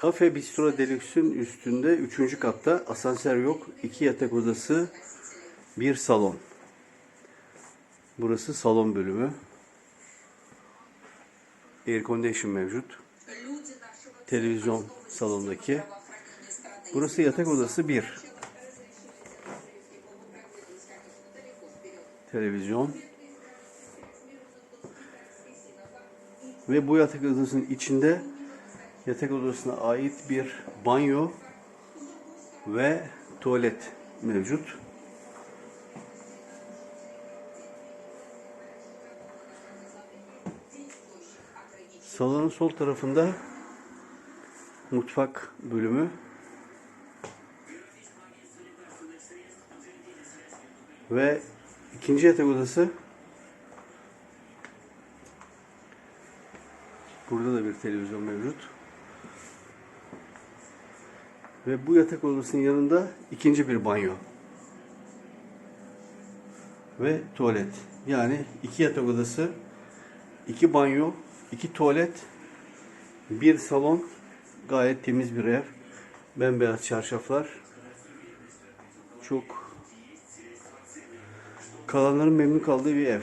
Kafe Bistro Deluxe'ün üstünde 3. katta asansör yok. 2 yatak odası, bir salon. Burası salon bölümü. Air condition mevcut. Televizyon salondaki. Burası yatak odası 1. Televizyon. Ve bu yatak odasının içinde yatak odasına ait bir banyo ve tuvalet mevcut. Salonun sol tarafında mutfak bölümü ve ikinci yatak odası Burada da bir televizyon mevcut. Ve bu yatak odasının yanında ikinci bir banyo. Ve tuvalet. Yani iki yatak odası, iki banyo, iki tuvalet, bir salon. Gayet temiz bir ev. Bembeyaz çarşaflar. Çok kalanların memnun kaldığı bir ev.